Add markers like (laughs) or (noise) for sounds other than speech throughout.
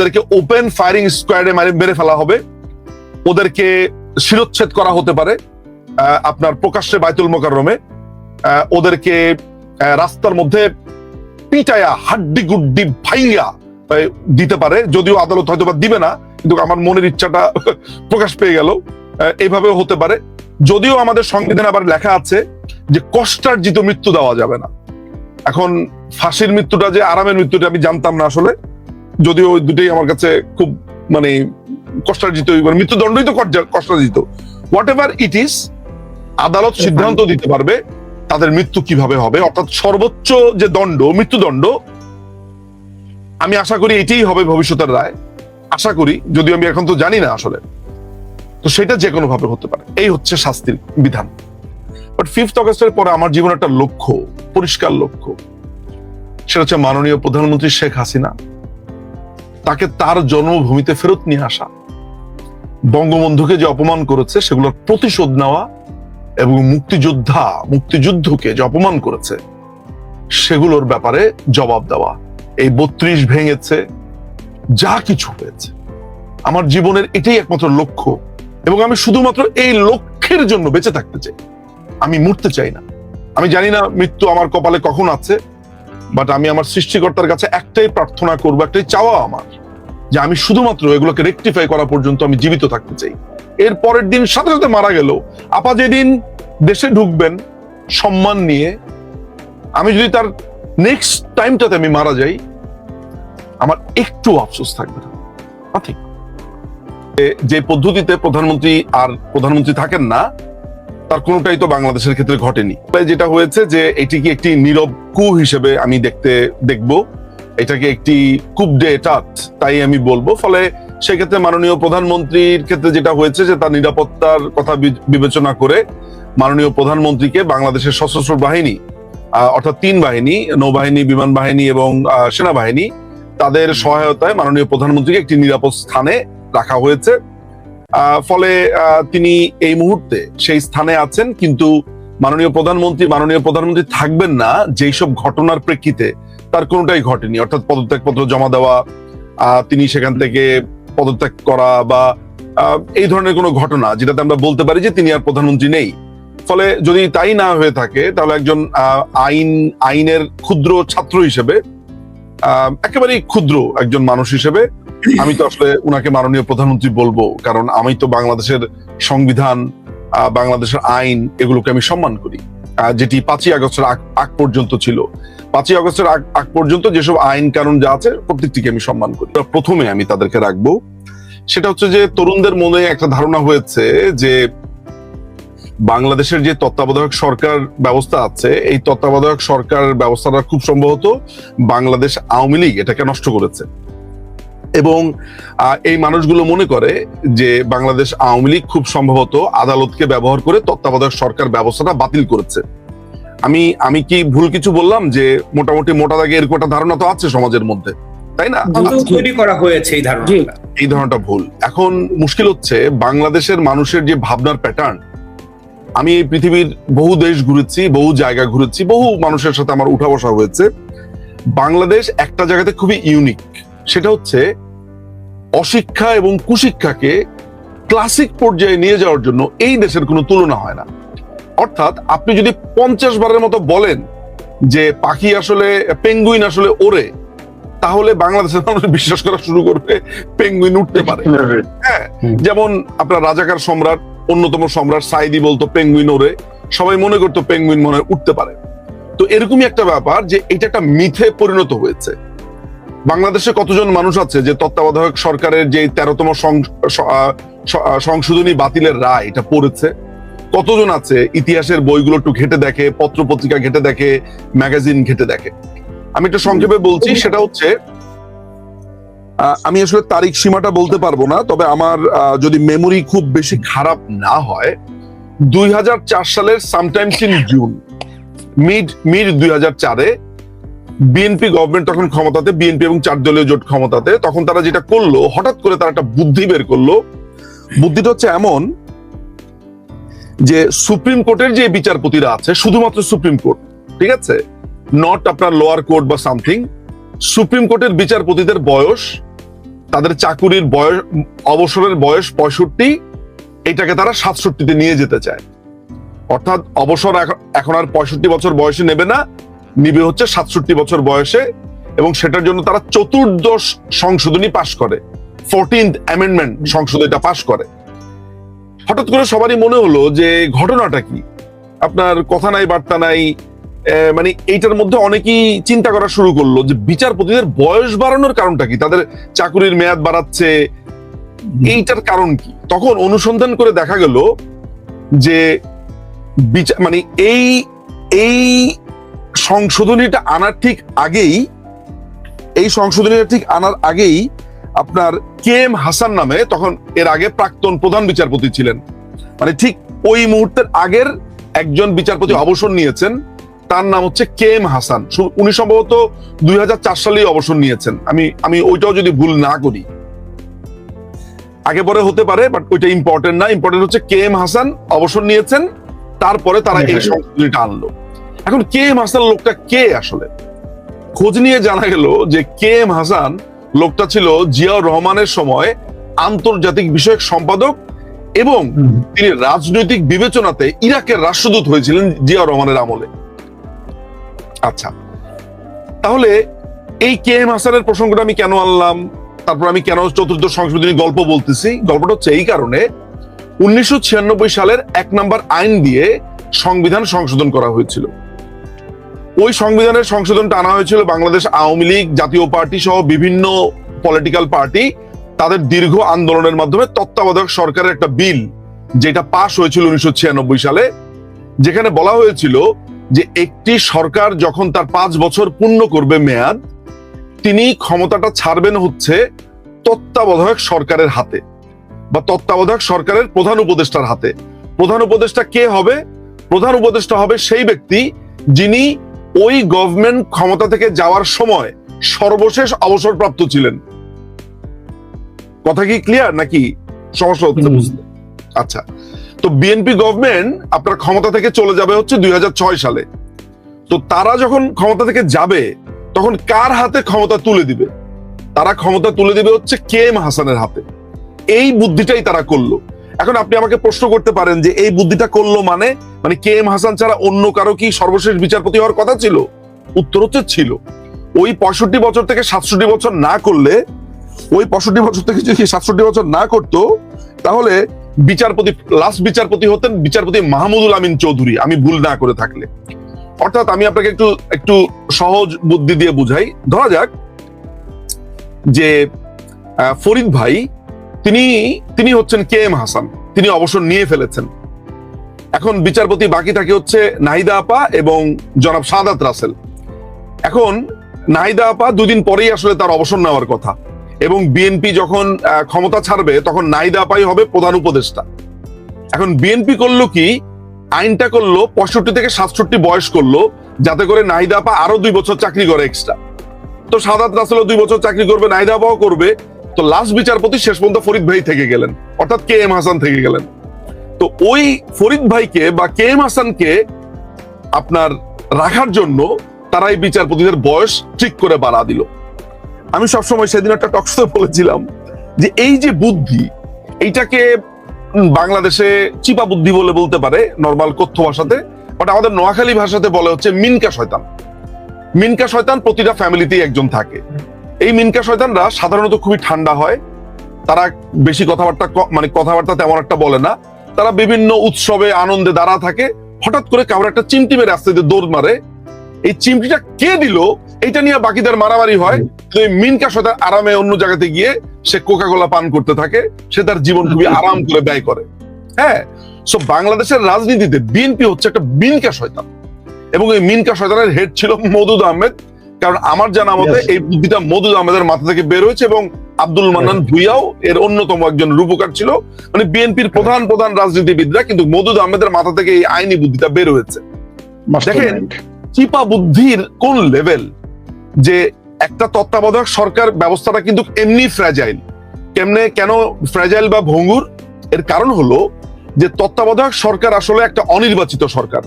ওদেরকে open firing স্কোয়াডে মেরে ফেলা হবে। ওদেরকে শিরোচ্ছেদ করা হতে পারে আপনার প্রকাশ্যে বাইতুল মোকাররমে। ওদেরকে রাস্তার মধ্যে পিটায়া হাড্ডি গুড্ডি ভাইয়া দিতে পারে। যদিও আদালত হয়তো বা দিবে না, কিন্তু আমার মনের ইচ্ছাটা (laughs) প্রকাশ পেয়ে গেল। এইভাবেও হতে পারে। যদিও আমাদের সংবিধানে আবার লেখা আছে যে কষ্টার্জিত মৃত্যু দেওয়া যাবে না। এখন ফাঁসির মৃত্যুটা যে আরামের মৃত্যুটা আমি জানতাম না আসলে। যদিও ওই দুটোই আমার কাছে খুব মানে কষ্টার্জিত মানে মৃত্যুদণ্ডই তো কষ্টার্জিত। হোয়াট এভার ইট ইস আদালত সিদ্ধান্ত দিতে পারবে তাদের মৃত্যু কীভাবে হবে। অর্থাৎ সর্বোচ্চ যে দণ্ড মৃত্যুদণ্ড আমি আশা করি এটাই হবে ভবিষ্যতের রায়। আশা করি যদিও আমি এখন তো জানি না আসলে। তো সেটা যে কোনো ভাবে হতে পারে। এই হচ্ছে শাস্তির বিধান। বাট ফিফথ অগস্টের পরে আমার জীবনে একটা লক্ষ্য পরিষ্কার লক্ষ্য। সেটা হচ্ছে মাননীয় প্রধানমন্ত্রী শেখ হাসিনা। তাকে তার জন্মভূমিতে ফেরত নিয়ে আসা। বঙ্গবন্ধুকে যে অপমান করেছে, সেগুলোর প্রতিশোধ নেওয়া এবং মুক্তিযোদ্ধা, মুক্তিযুদ্ধকে যে অপমান করেছে, সেগুলোর ব্যাপারে জবাব দেওয়া। এই বত্রিশ ভেঙেছে, যা কিছু হয়েছে। আমার জীবনের এটাই একমাত্র লক্ষ্য এবং আমি শুধুমাত্র এই লক্ষ্যের জন্য বেঁচে থাকতে চাই। আমি মরতে চাই না। আমি জানি না মৃত্যু আমার কপালে কখন আছে বাট আমি আমার সৃষ্টিকর্তার কাছে একটাই প্রার্থনা করব, একটাই চাওয়া আমার, যে আমি শুধুমাত্র এগুলোকে রেকটিফাই করা পর্যন্ত আমি জীবিত থাকতে চাই। এর পরের দিন সাথে সাথে মারা গেল। আপা যেদিন দেশে ঢুকবেন, সম্মান নিয়ে, আমি যদি তার নেক্সট টাইমটাতে আমি মারা যাই, আমার একটু আফসোস থাকবে না। যে পদ্ধতিতে প্রধানমন্ত্রী আর প্রধানমন্ত্রী থাকেন না তার কোনোটাই তো বাংলাদেশের ক্ষেত্রে ঘটেনি। যেটা হয়েছে যে এটিকে একটি নীরব কু হিসেবে আমি দেখতে দেখব। এটাকে একটি কুপ ডে তাই আমি বলব। ফলে সেক্ষেত্রে মাননীয় প্রধানমন্ত্রীর ক্ষেত্রে যেটা হয়েছে যে তার নিরাপত্তার কথা বিবেচনা করে মাননীয় প্রধানমন্ত্রীকে বাংলাদেশের সশস্ত্র বাহিনী অর্থাৎ তিন বাহিনী, নৌবাহিনী, বিমান বাহিনী এবং সেনাবাহিনী, তাদের সহায়তায় মাননীয় প্রধানমন্ত্রীকে একটি নিরাপদ স্থানে রাখা হয়েছে। ফলে তিনি এই মুহূর্তে সেই স্থানে আছেন, কিন্তু মাননীয় প্রধানমন্ত্রী মাননীয় প্রধানমন্ত্রী থাকবেন না, যেই সব ঘটনার প্রেক্ষিতে তার কোনোটাই ঘটেনি। অর্থাৎ পদত্যাগপত্র জমা দেওয়া তিনি সেখান থেকে পদত্যাগ করা বা এই ধরনের কোনো ঘটনা, যেটাতে আমরা বলতে পারি যে তিনি আর প্রধানমন্ত্রী নেই। ফলে যদি তাই না হয়ে থাকে, তাহলে একজন আইন, আইনের ক্ষুদ্র ছাত্র হিসেবে একেবারেই ক্ষুদ্র একজন মানুষ হিসেবে আমি তো আসলে উনাকে মাননীয় প্রধানমন্ত্রী বলব, কারণ আমি তো বাংলাদেশের সংবিধান বাংলাদেশের আইন এগুলোকে আমি সম্মান করি। যেটি পাঁচই আগস্টের আগ পর্যন্ত ছিল। পাঁচই আগস্টের আগ আগ পর্যন্ত যেসব আইন কানুন যা আছে প্রত্যেকটিকে আমি সম্মান করি। প্রথমে আমি তাদেরকে রাখব, সেটা হচ্ছে যে তরুণদের মনে একটা ধারণা হয়েছে যে বাংলাদেশের যে তত্ত্বাবধায়ক সরকার ব্যবস্থা আছে এই তত্ত্বাবধায়ক সরকার ব্যবস্থাটা খুব সম্ভবত বাংলাদেশ আওয়ামী লীগ এটাকে নষ্ট করেছে। এবং এই মানুষগুলো মনে করে যে বাংলাদেশ আওয়ামী লীগ খুব সম্ভবত আদালতকে ব্যবহার করে তত্ত্বাবধায়ক সরকার ব্যবস্থাটা বাতিল করেছে। আমি আমি কি ভুল কিছু বললাম যে মোটামুটি মোটা দাগে এরকম একটা ধারণা তো আছে সমাজের মধ্যে তাই না? তৈরি করা হয়েছে এই ধারণাটা। এই ধরনটা ভুল। এখন মুশকিল হচ্ছে বাংলাদেশের মানুষের যে ভাবনার প্যাটার্ন আমি এই পৃথিবীর বহু দেশ ঘুরেছি বহু জায়গা ঘুরেছি বহু মানুষের সাথে আমার উঠা বসা হয়েছে। বাংলাদেশ একটা জায়গাতে খুবই ইউনিক সেটা হচ্ছে অশিক্ষা এবং কুশিক্ষাকে ক্লাসিক পর্যায়ে নিয়ে যাওয়ার জন্য এই দেশের কোনো তুলনা হয় না। অর্থাৎ আপনি যদি পঞ্চাশ বারের মতো বলেন যে পাখি আসলে পেঙ্গুইন আসলে ওরে তাহলে বাংলাদেশের মানুষ বিশ্বাস করা শুরু করবে পেঙ্গুইন উঠতে পারে। হ্যাঁ যেমন আপনার রাজাকার সম্রাট অন্যতম সম্রাট সাইদি বলতো পেঙ্গুইন ওরে। সবাই মনে করতো পেঙ্গুইন মনে উঠতে পারে। তো এরকমই একটা ব্যাপার যে এটা একটা মিথে পরিণত হয়েছে। বাংলাদেশে কতজন মানুষ আছে যে তত্ত্বাবধায়ক সরকারের যে তেরোতম সংশোধনী বাতিলের রায় এটা পড়েছে। কতজন আছে ইতিহাসের বইগুলো একটু ঘেটে দেখে পত্র পত্রিকা ঘেটে দেখে ম্যাগাজিন ঘেটে দেখে। আমি একটু সংক্ষেপে বলছি সেটা হচ্ছে আমি আসলে তারিখ সীমাটা বলতে পারব না, তবে আমার যদি মেমোরি খুব বেশি খারাপ না হয়, দুই হাজার চার সালের sometimes in June mid mid দুই হাজার বিএনপি গভর্নমেন্ট তখন ক্ষমতাতে বিএনপি এবং চার দলীয় জোট ক্ষমতাতে, তখন তারা যেটা করল, হঠাৎ করে তারা একটা বুদ্ধি বের করল। বুদ্ধিটা হচ্ছে এমন যে সুপ্রিম কোর্টের যে বিচারপতিরা আছে, শুধুমাত্র সুপ্রিম কোর্ট, ঠিক আছে? নট আপনার লোয়ার কোর্ট বা সামথিং সুপ্রিম কোর্টের বিচারপতিদের বয়স তাদের চাকুরির বয়স, অবসরের বয়স পঁয়ষট্টি, এটাকে তারা সাতষট্টিতে নিয়ে যেতে চায়। অর্থাৎ অবসর এখন- আর পঁয়ষট্টি বছর বয়সে নেবে না, নিবে হচ্ছে সাতষট্টি বছর বয়সে এবং সেটার জন্য তারা চতুর্দশ সংশোধনী পাশ করে। ফোরটিন্থ অ্যামেন্ডমেন্ট সংশোধনীটা পাশ করে। হঠাৎ করে সবারই মনে হলো যে ঘটনাটা কি? আপনার কথা নাই, বার্তা নাই মানে এইটার মধ্যে অনেকেই চিন্তা করা শুরু করল যে বিচারপতিদের বয়স বাড়ানোর কারণটা কি? তাদের চাকুরির মেয়াদ বাড়াচ্ছে। এইটার কারণ কি? তখন অনুসন্ধান করে দেখা গেল যে বিচার মানে এই এই সংশোধনীটা আনার ঠিক আগেই, এই সংশোধনীটা ঠিক আনার আগেই আপনার কে এম হাসান নামে তখন এর আগে প্রাক্তন প্রধান বিচারপতি ছিলেন। মানে ঠিক ওই মুহূর্তের আগের একজন বিচারপতি অবসর নিয়েছেন। তার নাম হচ্ছে কে এম হাসান উনি সম্ভবত দুই সালেই অবসর নিয়েছেন। আমি আমি ওইটাও যদি ভুল না করি। আগে পরে হতে পারে বাট ওইটা ইম্পর্টেন্ট না। ইম্পর্টেন্ট হচ্ছে কে এম হাসান অবসর নিয়েছেন তারপরে তারা এই সংশোধনীটা আনলো। এখন কে এম হাসান লোকটা কে আসলে? খোঁজ নিয়ে জানা গেল যে কে এম হাসান লোকটা ছিল জিয়াউর রহমানের সময় আন্তর্জাতিক বিষয়ক সম্পাদক এবং তিনি রাজনৈতিক বিবেচনাতে ইরাকের রাষ্ট্রদূত হয়েছিলেন জিয়াউর রহমানের আমলে। আচ্ছা। তাহলে এই কে এম হাসানের প্রসঙ্গটা আমি কেন আনলাম? তারপর আমি কেন চতুর্থ সংশোধনী গল্প বলতেছি? গল্পটা হচ্ছে এই কারণে, উনিশশো সালের এক নম্বর আইন দিয়ে সংবিধান সংশোধন করা হয়েছিল। ওই সংবিধানের সংশোধনটা আনা হয়েছিল বাংলাদেশ আওয়ামী লীগ, জাতীয় পার্টি সহ বিভিন্ন পলিটিক্যাল পার্টি তাদের দীর্ঘ আন্দোলনের মাধ্যমে তত্ত্বাবধায়ক সরকারের একটা বিল, যেটা পাশ হয়েছিল উনিশশো ছিয়ানব্বই সালে, যেখানে বলা হয়েছিল যে একটি সরকার যখন তার পাঁচ বছর পূর্ণ করবে মেয়াদ তিনি ক্ষমতাটা ছাড়বেন হচ্ছে তত্ত্বাবধায়ক সরকারের হাতে বা তত্ত্বাবধায়ক সরকারের প্রধান উপদেষ্টার হাতে। প্রধান উপদেষ্টা কে হবে? প্রধান উপদেষ্টা হবে সেই ব্যক্তি যিনি ওই গভর্নমেন্ট ক্ষমতা থেকে যাওয়ার সময় সর্বশেষ অবসরপ্রাপ্ত ছিলেন। কথা কি ক্লিয়ার নাকি? সমস্যা হচ্ছে বুঝতে। আচ্ছা। তো বিএনপি গভর্নমেন্ট আপনার ক্ষমতা থেকে চলে যাবে হচ্ছে দুই হাজার ছয় সালে। তো তারা যখন ক্ষমতা থেকে যাবে, তখন কার হাতে ক্ষমতা তুলে দিবে? তারা ক্ষমতা তুলে দিবে হচ্ছে কে এম হাসানের হাতে। এই বুদ্ধিটাই তারা করল। এখন আপনি আমাকে প্রশ্ন করতে পারেন যে এই বুদ্ধিটা করল মানে? মানে কে এম হাসান ছাড়া অন্য কারও কি সর্বশেষ বিচারপতি হওয়ার কথা ছিল? উত্তর হচ্ছে ছিল। ওই পঁয়ষট্টি বছর থেকে সাতষট্টি বছর না করলে, ওই পঁয়ষট্টি বছর থেকে যদি সাতষট্টি বছর না করতো, তাহলে বিচারপতি লাস্ট বিচারপতি হতেন বিচারপতি মাহমুদুল আমিন চৌধুরী, আমি ভুল না করে থাকলে। অর্থাৎ আমি আপনাকে একটু একটু সহজ বুদ্ধি দিয়ে বুঝাই। ধরা যাক যে ফরিদ ভাই, তিনি তিনি হচ্ছেন কে এম হাসান। তিনি অবসর নিয়ে ফেলেছেন। এখন বিচারপতি বাকি থাকে হচ্ছে নাহিদা আপা এবং জনাব সাদাত রাসেল। এখন নাহিদা আপা দুদিন পরেই আসলে তার অবসর নেওয়ার কথা। এবং বিএনপি যখন ক্ষমতা ছাড়বে, তখন নাহিদা আপাই হবে প্রধান উপদেষ্টা। এখন বিএনপি করল কি? আইনটা করল পঁয়ষট্টি থেকে সাতষট্টি বয়স করল, যাতে করে নাহিদা আপা আরও দুই বছর চাকরি করে এক্সট্রা তো সাদাত রাসেলও দুই বছর চাকরি করবে নাহিদা আপাও করবে। তো লাস্ট বিচারপতি শেষ পর্যন্ত ফরিদ ভাই থেকে গেলেন, অর্থাৎ কে এম হাসান থেকে গেলেন। তো ওই ফরিদ ভাইকে বা কে এম হাসানকে আপনার রাখার জন্য তারা এই বিচারপতিদের বয়স ঠিক করে বাড়া দিল। আমি সবসময় সেদিন একটা টকশোতে বলেছিলাম যে এই যে বুদ্ধি, এইটাকে বাংলাদেশে চিপা বুদ্ধি বলে বলতে পারে নর্মাল কথ্য ভাষাতে বাট আমাদের নোয়াখালী ভাষাতে বলে হচ্ছে মিনকা শয়তান। মিনকা শয়তান প্রতিটা ফ্যামিলিতেই একজন থাকে। এই মিনকা শয়তানরা সাধারণত খুবই ঠান্ডা হয়, তারা বেশি কথাবার্তা মানে কথাবার্তা তেমন একটা বলে না। তারা বিভিন্ন উৎসবে, আনন্দে দাঁড়া থাকে, হঠাৎ করে কারোর একটা চিমটি মেরে আসতে দৌড় মারে। এই চিমটিটা কে দিল? এইটা নিয়ে বাকিদের মারামারি হয় তো মিনকা শয়তান আরামে অন্য জায়গাতে গিয়ে সে কোকা কোলা পান করতে থাকে সে তার জীবন খুবই আরাম করে ব্যয় করে। হ্যাঁ সো বাংলাদেশের রাজনীতিতে বিএনপি হচ্ছে একটা মিনকা শয়তান। এবং এই মিনকা শয়তানের হেড ছিল মদুদ আহমেদ। কারণ আমার জানা মতে এই বুদ্ধিটা মদুদ আহমেদের মাথা থেকে বের হয়েছে এবং আব্দুল মান্নান ভুইয়াও এর অন্যতম একজন রূপকার ছিল। মানে বিএনপির প্রধান প্রধান রাজনীতিবিদরা কিন্তু মদুদ আহমেদের মাথা থেকে এই আইনি বুদ্ধিটা বের হয়েছে। দেখেন, চিপা বুদ্ধির কোন লেভেল যে একটা তত্ত্বাবধায়ক সরকার ব্যবস্থাটা কিন্তু এমনি ফ্র্যাজাইল কেমনে, কেন ফ্র্যাজাইল বা ভঙ্গুর? এর কারণ হলো যে তত্ত্বাবধায়ক সরকার আসলে একটা অনির্বাচিত সরকার।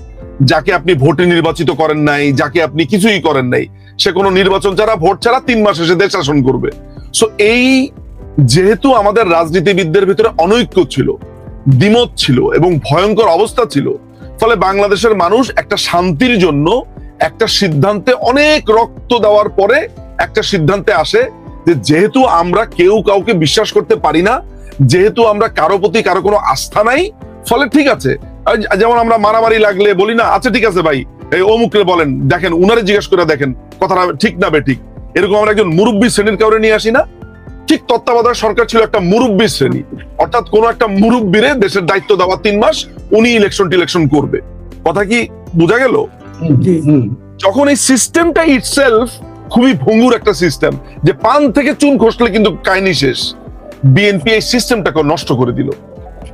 যাকে আপনি ভোটে নির্বাচিত করেন নাই, যাকে আপনি কিছুই করেন নাই, সে কোনো নির্বাচন ছাড়া, ভোট ছাড়া তিন মাস এসে দেশ শাসন করবে। সো এই যেহেতু আমাদের রাজনীতিবিদদের ভিতরে অনৈক্য ছিল, দ্বিমত ছিল এবং ভয়ঙ্কর অবস্থা ছিল, ফলে বাংলাদেশের মানুষ একটা শান্তির জন্য একটা সিদ্ধান্তে অনেক রক্ত দেওয়ার পরে একটা সিদ্ধান্তে আসে যে যেহেতু আমরা কেউ কাউকে বিশ্বাস করতে পারি না, যেহেতু আমরা কারও প্রতি কারও কোনো আস্থা নাই, ফলে ঠিক আছে। যেমন আমরা মারামারি লাগলে বলি না আচ্ছা ঠিক আছে ভাই। এই অমুকরে বলেন, দেখেন, উনারে জিজ্ঞেস করে দেখেন, কথাটা ঠিক না বে ঠিক এরকম আমরা একজন মুরব্বী শ্রেণির কাউরে নিয়ে আসি না। ঠিক তত্ত্বাবধায়ক সরকার ছিল একটা মুরব্বী শ্রেণি। অর্থাৎ কোন একটা মুরব্বীরে দেশের দায়িত্ব দেওয়া তিন মাস, উনি ইলেকশন টিলেকশন করবে। কথা কি বোঝা গেল? যখন এই সিস্টেমটা ইটসেলফ খুবই ভঙ্গুর একটা সিস্টেম যে পান থেকে চুন খসলে কিন্তু কাহিনী শেষ। বিএনপি এই সিস্টেমটাকে নষ্ট করে দিল।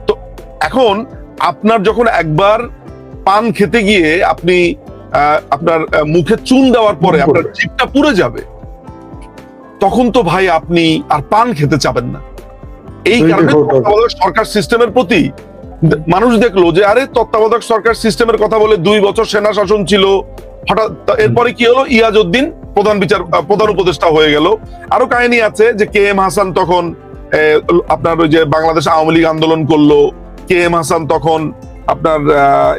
তো এখন আপনার যখন একবার পান খেতে গিয়ে আপনি আহ, আপনার মুখে চুন দেওয়ার পরে আপনার জিভটা পুড়ে যাবে তখন তো ভাই আপনি আর পান খেতে চাবেন না। এই কারণে সরকার সিস্টেমের প্রতি মানুষ দেখল যে, আরে, তত্ত্বাবধায়ক সরকার সিস্টেমের কথা বলে দুই বছর সেনা শাসন ছিল। হঠাৎ এরপরে কি হলো? ইয়াজউদ্দিন প্রধান বিচার প্রধান উপদেষ্টা হয়ে গেল। আরও কাহিনী আছে যে, কে এম হাসান তখন আপনার ওই যে বাংলাদেশ আওয়ামী লীগ আন্দোলন করল। কে এম হাসান তখন আপনার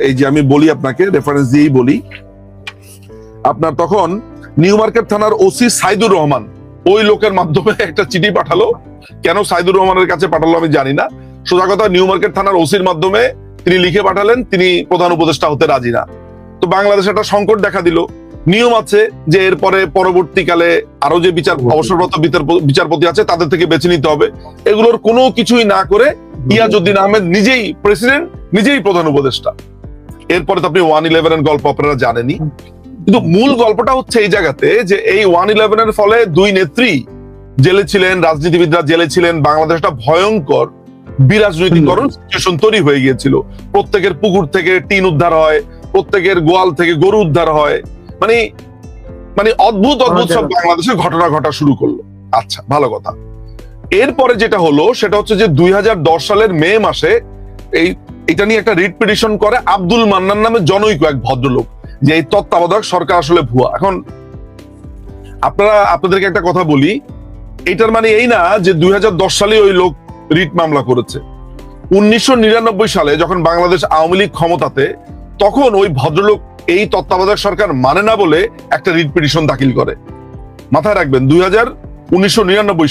এই যে আমি বলি আপনাকে রেফারেন্স দিয়েই বলি। আপনার তখন নিউ মার্কেট থানার ওসি সাইদুর রহমান, ওই লোকের মাধ্যমে একটা চিঠি পাঠালো। কেন সাইদুর রহমানের কাছে পাঠালো আমি জানি না। সোজা কথা নিউ মার্কেট থানার ওসির মাধ্যমে তিনি লিখে পাঠালেন তিনি প্রধান উপদেষ্টা হতে রাজি না। তো বাংলাদেশে একটা সংকট দেখা দিল। নিয়ম আছে যে এরপরে পরবর্তীকালে আরও যে বিচার অবসরপ্রাপ্ত বিচার- বিচারপতি আছে তাদের থেকে বেছে নিতে হবে। এগুলোর কোনো কিছুই না করে ইয়াজউদ্দিন আহমেদ নিজেই প্রেসিডেন্ট নিজেই প্রধান উপদেষ্টা। এরপরে তো আপনি ওয়ান ইলেভেন এর গল্প আপনারা জানেনই। কিন্তু মূল গল্পটা হচ্ছে এই জায়গাতে যে এই ওয়ান ইলেভেনের ফলে দুই নেত্রী জেলে ছিলেন রাজনীতিবিদরা জেলে ছিলেন বাংলাদেশ একটা ভয়ঙ্কর। বিরাজনৈতিকরণ সিচুয়েশন তৈরি হয়ে গিয়েছিল। প্রত্যেকের পুকুর থেকে টিন উদ্ধার হয় প্রত্যেকের গোয়াল থেকে গরু উদ্ধার হয়। মানে মানে অদ্ভুত অদ্ভুত সব বাংলাদেশে ঘটনা ঘটা শুরু করল। আচ্ছা ভালো কথা। এরপরে যেটা হলো সেটা হচ্ছে যে দুই সালের মে মাসে এই এটা নিয়ে একটা রিট পিটিশন করে আব্দুল মান্নান নামে জনৈক এক ভদ্রলোক যে এই তত্ত্বাবধায়ক সরকার আসলে ভুয়া। এখন আপনারা আপনাদেরকে একটা কথা বলি। এটার মানে এই না যে দুই হাজার দশ সালে ওই লোক রিট মামলা করেছে। উনিশশো নিরানব্বই সালে যখন বাংলাদেশ আওয়ামী লীগ ক্ষমতাতে তখন ওই ভদ্রলোক এই তত্ত্বাবধায়ক সরকার মানে না বলে একটা রিট পিটিশন দাখিল করে। মাথায় রাখবেন দুই হাজার উনিশশো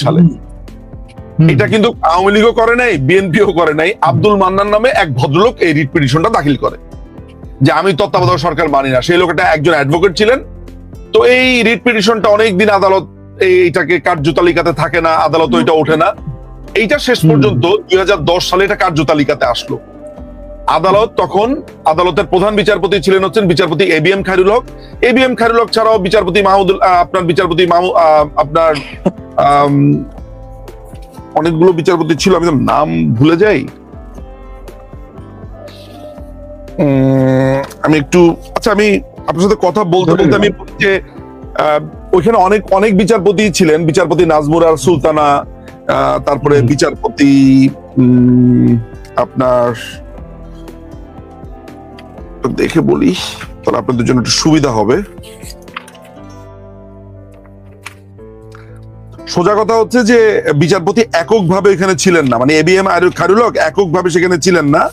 সালে। এটা কিন্তু আওয়ামী লীগও করে নাই বিএনপিও করে নাই আব্দুল মান্নান নামে এক ভদ্রলোক এই রিট পিটিশনটা দাখিল করে। যে আমি তত্ত্বাবধায়ক সরকার মানি না সেই লোকটা একজন অ্যাডভোকেট ছিলেন। তো এই রিট পিটিশনটা অনেকদিন আদালত এইটাকে কার্যতালিকাতে থাকে না আদালত এটা ওঠে না। এইটা শেষ পর্যন্ত দুই হাজার দশ সালে এটা কার্যতালিকাতে আসলো। আদালত তখন আদালতের প্রধান বিচারপতি ছিলেন হচ্ছেন বিচারপতি A B M Khairul Haque. A B M Khairul Haque ছাড়াও বিচারপতি মাহমুদুল আপনার বিচারপতি মাহমু আহ, আপনার অনেকগুলো বিচারপতি ছিল আমি নাম ভুলে যাই। উম, আমি একটু আচ্ছা আমি আপনার সাথে কথা বলতে বলতে আমি যে আহ, ওইখানে অনেক অনেক বিচারপতি ছিলেন। বিচারপতি নাজমুর আর সুলতানা তারপরে বিচারপতি আপনার দেখে বলি তাহলে আপনাদের জন্য একটু সুবিধা হবে। সোজা কথা হচ্ছে যে বিচারপতি এককভাবে এখানে ছিলেন না মানে এবিএম খারুল হক এককভাবে সেখানে ছিলেন না।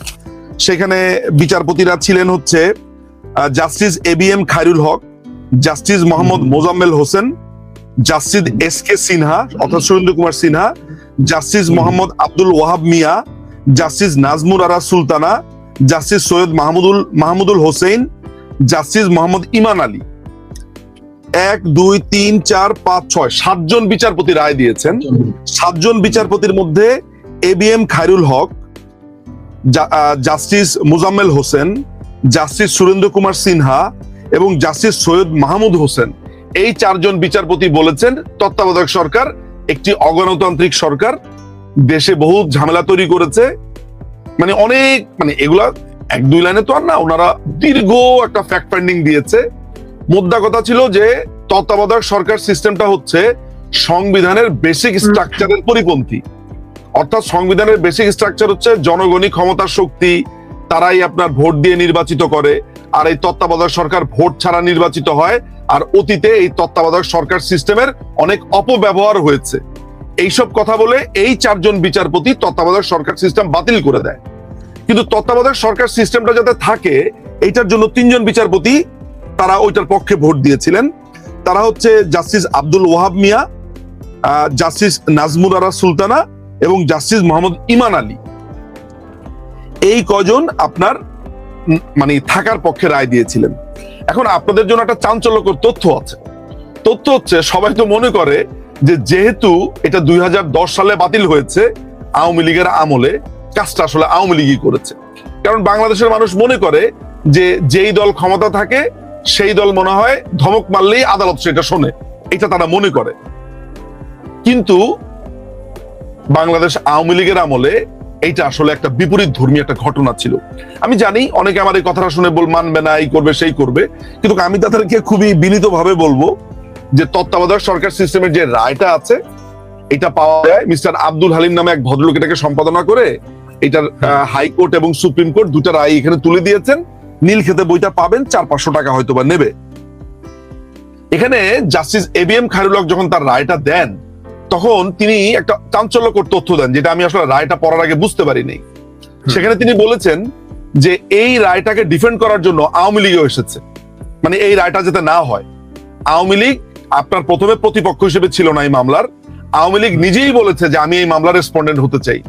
সেখানে বিচারপতিরা ছিলেন হচ্ছে justice ABM Khairul Haque justice Mohammad Mozammel Hossain justice S K Sinha অর্থাৎ Surendra Kumar Sinha justice hmm. Mohammad Abdul Wahab Mia justice Nazmun Ara Sultana justice Syed Mahmudul Mahmudul Hossain justice Mohammad Iman Ali এক দুই তিন চার পাঁচ ছয় সাতজন বিচারপতি রায় দিয়েছেন সাতজন বিচারপতির মধ্যে এবিএম খায়রুল হক জা- ah, justice Muzammel Hossain justice Surendra Kumar Sinha এবং জাস্টিস সৈয়দ মাহমুদ হোসেন এই চারজন বিচারপতি বলেছেন তত্ত্বাবধায়ক সরকার একটি অগণতান্ত্রিক সরকার দেশে বহু ঝামেলা তৈরি করেছে। মানে অনেক মানে এগুলা এক দুই লাইনে তো আর না ওনারা দীর্ঘ একটা ফ্যাক্ট ফাইন্ডিং দিয়েছে। মুদ্রা কথা ছিল যে তত্ত্বাবধায়ক সরকার সিস্টেমটা হচ্ছে সংবিধানের বেসিক স্ট্রাকচারের পরিপন্থী। অর্থাৎ সংবিধানের বেসিক স্ট্রাকচার হচ্ছে জনগণই ক্ষমতার শক্তি তারাই আপনার ভোট দিয়ে নির্বাচিত করে আর এই তত্ত্বাবধায়ক সরকার ভোট ছাড়া নির্বাচিত হয় আর অতীতে এই তত্ত্বাবধায়ক সরকার সিস্টেমের অনেক অপব্যবহার হয়েছে। এইসব কথা বলে এই চারজন বিচারপতি তত্ত্বাবধায়ক সরকার সিস্টেম বাতিল করে দেয়। কিন্তু তত্ত্বাবধায়ক সরকার সিস্টেমটা যাতে থাকে, এইটার জন্য তিনজন বিচারপতি, তারা ওইটার পক্ষে ভোট দিয়েছিলেন। তারা হচ্ছে জাস্টিস আব্দুল ওয়াহাব মিয়া জাস্টিস নাজমুল আরা সুলতানা এবং জাস্টিস মোহাম্মদ ইমান আলী। এই কজন আপনার মানে থাকার পক্ষে রায় দিয়েছিলেন। এখন আপনাদের জন্য একটা চাঞ্চল্যকর তথ্য আছে। তথ্য হচ্ছে, সবাই তো মনে করে যে যেহেতু এটা দুই সালে বাতিল হয়েছে আওয়ামী লীগের আমলে, কাজটা আসলে আওয়ামী লীগই করেছে। কারণ বাংলাদেশের মানুষ মনে করে যে যেই দল ক্ষমতা থাকে, সেই দল মনে হয় ধমক মারলেই আদালত সেটা শোনে। এটা তারা মনে করে। কিন্তু বাংলাদেশ আওয়ামী লীগের আমলে এইটা আসলে একটা বিপরীত ধর্মী একটা ঘটনা ছিল। আমি জানি অনেকে আমার এই কথাটা শুনে বল মানবে না এই করবে সেই করবে। কিন্তু আমি তাদেরকে খুবই বিনীতভাবে বলব যে তত্ত্বাবধায়ক সরকার সিস্টেমের যে রায়টা আছে এটা পাওয়া যায়। মিস্টার আব্দুল হালিম নামে এক ভদ্রলোক এটাকে সম্পাদনা করে এটার হাইকোর্ট এবং সুপ্রিম কোর্ট দুটা রায় এখানে তুলে দিয়েছেন। নীল খেতে বইটা পাবেন চার পাঁচশো টাকা হয়তো বা নেবে। এখানে জাস্টিস এবিএম খায়রুল হক যখন তার রায়টা দেন তখন তিনি একটা চাঞ্চল্যকর তথ্য দেন যেটা আমি আসলে রায়টা পড়ার আগে বুঝতে পারিনি। সেখানে তিনি বলেছেন যে এই রায়টাকে ডিফেন্ড করার জন্য আওয়ামী লীগও এসেছে। মানে এই রায়টা যাতে না হয়। আওয়ামী লীগ আপনার প্রথমে প্রতিপক্ষ হিসেবে ছিল না এই মামলার। আওয়ামী লীগ নিজেই বলেছে যে আমি এই মামলার রেসপন্ডেন্ট হতে চাই।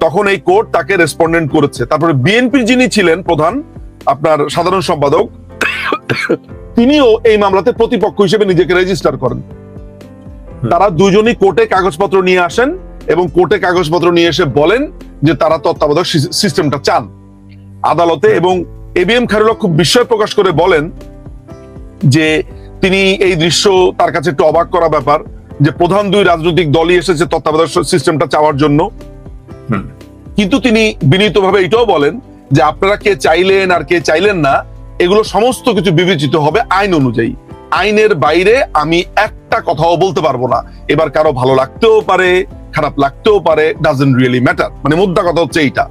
তখন এই কোর্ট তাকে রেসপন্ডেন্ট করেছে। তারপরে বিএনপি যিনি ছিলেন প্রধান আপনার সাধারণ সম্পাদক তিনিও এই মামলাতে প্রতিপক্ষ হিসেবে নিজেকে রেজিস্টার করেন। তারা দুজনই কোর্টে কাগজপত্র নিয়ে আসেন এবং কোর্টে কাগজপত্র নিয়ে এসে বলেন যে তারা তত্ত্বাবধায়ক সিস্টেমটা চান। আদালতে এবং এবিএম খারুল্লাহ খুব বিস্ময় প্রকাশ করে বলেন যে তিনি এই দৃশ্য তার কাছে একটু অবাক করা ব্যাপার যে প্রধান দুই রাজনৈতিক দলই এসেছে তত্ত্বাবধায়ক সিস্টেমটা চাওয়ার জন্য। কিন্তু তিনি বিনীতভাবে এটাও বলেন যে আপনারা কে চাইলেন আর কে চাইলেন না এগুলো সমস্ত কিছু বিবেচিত হবে আইন অনুযায়ী। আইনের বাইরে আমি একটা কথাও বলতে পারব না। এবার কারও ভালো লাগতেও পারে, খারাপ লাগতেও পারে ডাজেন্ট রিয়েলি ম্যাটার মানে মুদ্রা কথা হচ্ছে এইটা।